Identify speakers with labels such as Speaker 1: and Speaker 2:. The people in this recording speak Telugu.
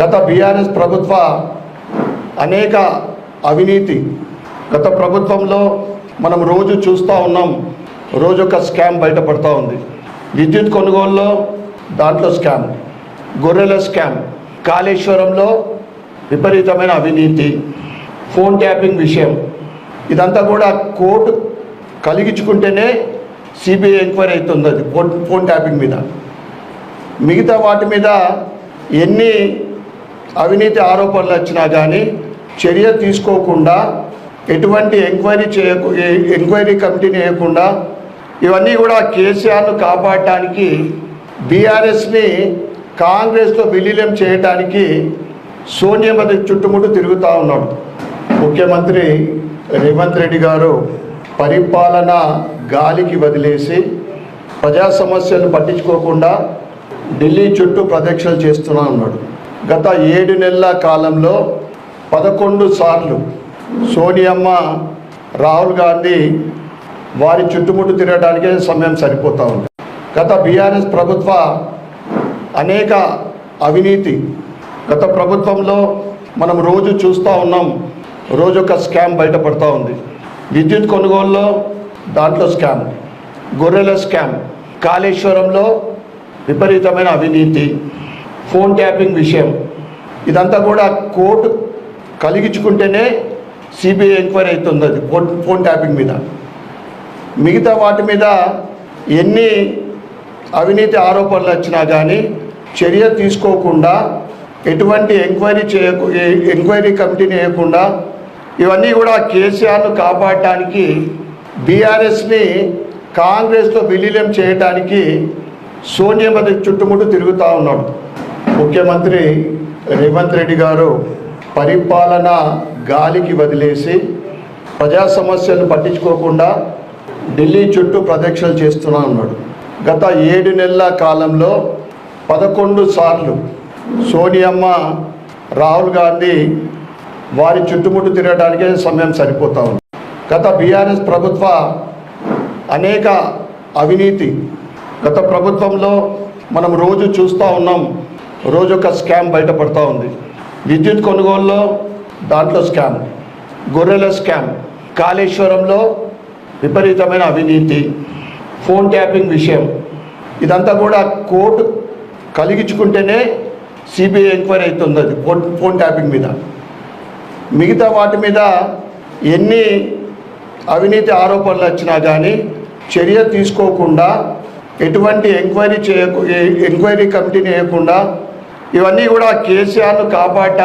Speaker 1: గత బీఆర్ఎస్ ప్రభుత్వ అనేక అవినీతి గత ప్రభుత్వంలో మనం రోజు చూస్తూ ఉన్నాం రోజు ఒక స్కామ్ బయటపడుతూ ఉంది. విద్యుత్ కొనుగోలులో దాంట్లో స్కామ్ గొర్రెల స్కామ్ కాళేశ్వరంలో విపరీతమైన అవినీతి ఫోన్ ట్యాపింగ్ విషయం. ఇదంతా కూడా కోర్టు కలిగించుకుంటేనే సిబిఐ ఎంక్వైరీ అవుతుంది అది ఫోన్ ఫోన్ ట్యాపింగ్ మీద. మిగతా వాటి మీద ఎన్ని అవినీతి ఆరోపణలు వచ్చినా కానీ చర్య తీసుకోకుండా ఎటువంటి ఎంక్వైరీ చేయకు ఎంక్వైరీ కమిటీని వేయకుండా ఇవన్నీ కూడా కేసీఆర్ను కాపాడటానికి బీఆర్ఎస్ని కాంగ్రెస్లో విలీనం చేయడానికి సోనియా చుట్టుముట్టు తిరుగుతూ ఉన్నాడు. ముఖ్యమంత్రి రేవంత్ రెడ్డి గారు పరిపాలన గాలికి వదిలేసి ప్రజా సమస్యలు పట్టించుకోకుండా ఢిల్లీ చుట్టూ ప్రదక్షిణలు చేస్తూనే ఉన్నాడు. గత ఏడు నెలల కాలంలో పదకొండు సార్లు సోనియమ్మ రాహుల్ గాంధీ వారి చుట్టుముట్టు తిరగడానికే సమయం సరిపోతూ ఉంది. గత బీఆర్ఎస్ ప్రభుత్వ అనేక అవినీతి గత ప్రభుత్వంలో మనం రోజు చూస్తూ ఉన్నాం. రోజు ఒక స్కామ్ బయటపడుతూ ఉంది. విద్యుత్ కొనుగోలులో దాంట్లో స్కామ్ గొర్రెల స్కామ్ కాళేశ్వరంలో విపరీతమైన అవినీతి. ఫోన్ ట్యాపింగ్ విషయం. ఇదంతా కూడా కోర్టు కలిగించుకుంటేనే సిబిఐ ఎంక్వైరీ అవుతుంది అది ఫోన్ ఫోన్ ట్యాపింగ్ మీద. మిగతా వాటి మీద ఎన్ని అవినీతి ఆరోపణలు వచ్చినా కానీ చర్య తీసుకోకుండా ఎటువంటి ఎంక్వైరీ చేయకు ఎంక్వైరీ కమిటీని వేయకుండా ఇవన్నీ కూడా కేసీఆర్ను కాపాడటానికి బీఆర్ఎస్ని కాంగ్రెస్లో విలీనం చేయడానికి సోనియా మధ్య చుట్టుముట్టు తిరుగుతూ ఉన్నాడు. ముఖ్యమంత్రి రేవంత్ రెడ్డి గారు పరిపాలన గాలికి వదిలేసి ప్రజా సమస్యలు పట్టించుకోకుండా ఢిల్లీ చుట్టూ ప్రదక్షిణలు చేస్తున్నా ఉన్నాడు గత ఏడు నెలల కాలంలో పదకొండు సార్లు సోనియమ్మ రాహుల్ గాంధీ వారి చుట్టుముట్టు తిరగడానికే సమయం సరిపోతా ఉంది. గత బీఆర్ఎస్ ప్రభుత్వ అనేక అవినీతి గత ప్రభుత్వంలో మనం రోజు చూస్తూ ఉన్నాం. రోజు ఒక స్కామ్ బయటపడుతూ ఉంది. విద్యుత్ కొనుగోలులో దాంట్లో స్కామ్ గొర్రెల స్కామ్ కాళేశ్వరంలో విపరీతమైన అవినీతి ఫోన్ ట్యాపింగ్ విషయం. ఇదంతా కూడా కోర్టు కలిగించుకుంటేనే సిబిఐ ఎంక్వైరీ అవుతుంది అది ఫోన్ ఫోన్ ట్యాపింగ్ మీద. మిగతా వాటి మీద ఎన్ని అవినీతి ఆరోపణలు వచ్చినా కానీ చర్య తీసుకోకుండా ఎటువంటి ఎంక్వైరీ చేయకు ఎంక్వైరీ కమిటీని వేయకుండా ఇవన్నీ కూడా కేసీఆర్ను కాపాడటానికి